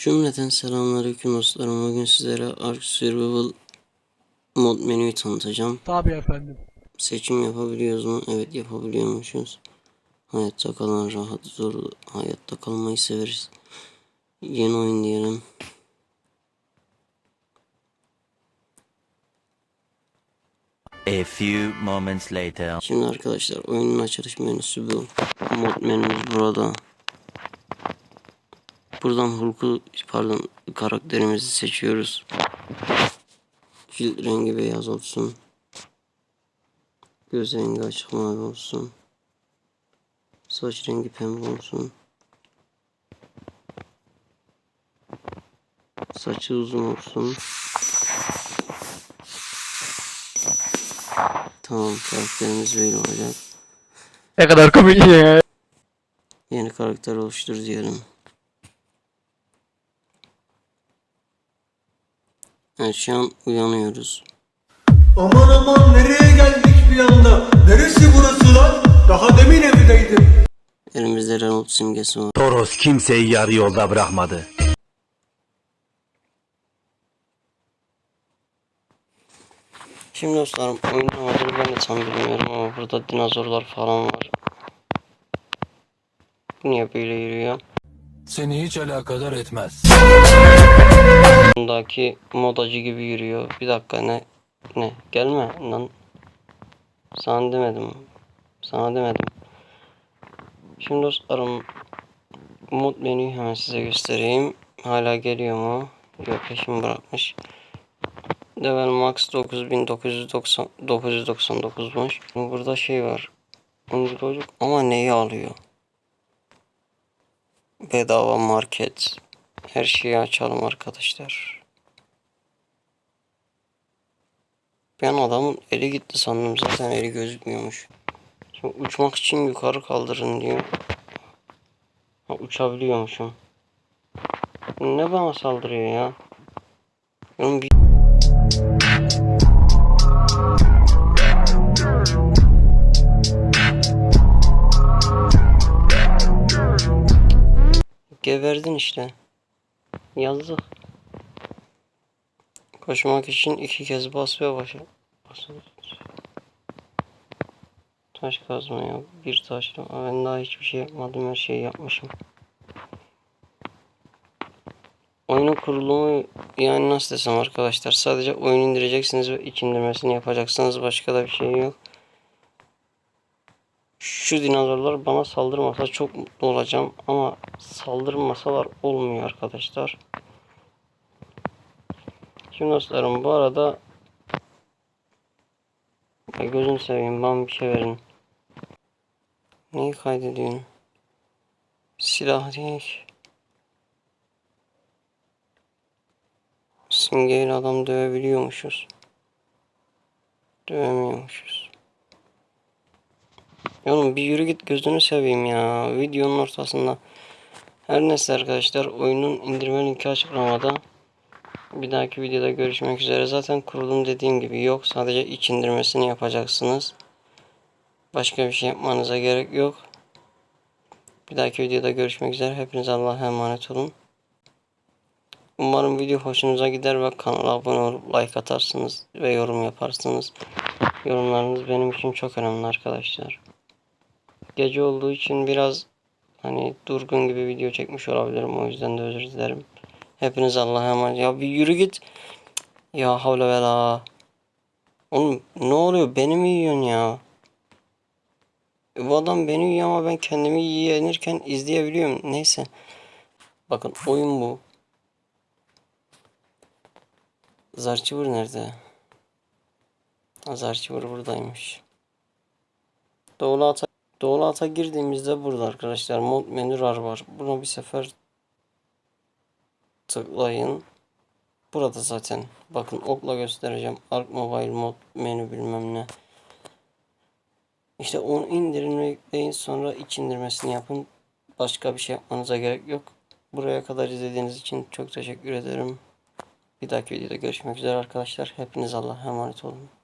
Cümleten selamünaleyküm dostlarım. Bugün sizlere Ark Survival mod menüyü tanıtacağım. Tabii efendim. Seçim yapabiliyoruz mu? Evet yapabiliyormuşuz. Hayatta kalan rahat zor hayatta kalmayı severiz. Yeni oyun diyelim. A few moments later. Şimdi arkadaşlar oyunun açılış menüsü bu. Mod menümüz burada. Buradan Hulk'u pardon karakterimizi seçiyoruz. Cilt rengi beyaz olsun. Göz rengi açık mavi olsun. Saç rengi pembe olsun. Saçı uzun olsun. Tamam karakterimiz böyle olacak. Ne kadar komik ya. Yeni karakter oluştur diyelim. Evet şu an uyanıyoruz. Aman aman nereye geldik bir anda? Neresi burası lan? Daha demin evdeydim. Elimizde Renault simgesi var. Toros kimseyi yarı yolda bırakmadı. Şimdi dostlarım oyunun adını ben de tam bilmiyorum ama burada dinozorlar falan var. Bu niye böyle yürüyor? Seni hiç alakadar etmez. Bundaki modacı gibi yürüyor. Bir dakika ne? Ne? Gelme lan. Sana demedim. Sana demedim. Şimdi dostlarım mod menüyü hemen size göstereyim. Hala geliyor mu? Yok peşimi bırakmış. Level max 9990 999'muş. Burada şey var. Çocuk ama neyi alıyor? Bedava market. Her şeyi açalım arkadaşlar. Ben adamın eli gitti sandım zaten eli gözükmüyormuş. Şimdi uçmak için yukarı kaldırın diyor. Ha, uçabiliyormuşum. Ne bana saldırıyor ya? Onun bir Geberdin işte. Yazık. Koşmak için iki kez bas ve başa. Tut. Taş kazma yok. Bir taş. Aa, Ben daha hiçbir şey yapmadım. Her şeyi yapmışım. Oyunun kurulumu yani nasıl desem arkadaşlar. Sadece oyun indireceksiniz ve iç indirmesini yapacaksınız. Başka da bir şey yok. Şu dinozorlar bana saldırmasa çok mutlu olacağım ama saldırmasalar olmuyor arkadaşlar. Şimdi dostlarım bu arada ya gözünü seveyim bana bir şey verin. Neyi kaydediyorsun? Silah değil. Simgeyle adam dövebiliyormuşuz. Dövemiyormuşuz. Oğlum bir yürü git gözünü seveyim ya. Videonun ortasında. Her neyse arkadaşlar oyunun indirme linki açıklamada. Bir dahaki videoda görüşmek üzere. Zaten kurulum dediğim gibi yok. Sadece iç indirmesini yapacaksınız. Başka bir şey yapmanıza gerek yok. Bir dahaki videoda görüşmek üzere. Hepiniz Allah'a emanet olun. Umarım video hoşunuza gider ve kanala abone olup like atarsınız ve yorum yaparsınız. Yorumlarınız benim için çok önemli arkadaşlar. Gece olduğu için biraz hani durgun gibi video çekmiş olabilirim. O yüzden de özür dilerim. Hepiniz Allah'a emanet. Ya bir yürü git. Ya havle ve. Oğlum ne oluyor? Beni mi yiyorsun ya? E, Bu adam beni yiyor ama ben kendimi yenirken izleyebiliyorum. Neyse. Bakın oyun bu. Zarçıvır nerede? Zarçıvır buradaymış. Doğulu ata, doğulu ata girdiğimizde burada arkadaşlar mod menü rar var. Buna bir sefer tıklayın. Burada zaten. Bakın okla göstereceğim. Ark Mobile mod menü bilmem ne. İşte onu indirin ve yükleyin. Sonra iç indirmesini yapın. Başka bir şey yapmanıza gerek yok. Buraya kadar izlediğiniz için çok teşekkür ederim. Bir dahaki videoda görüşmek üzere arkadaşlar. Hepiniz Allah'a emanet olun.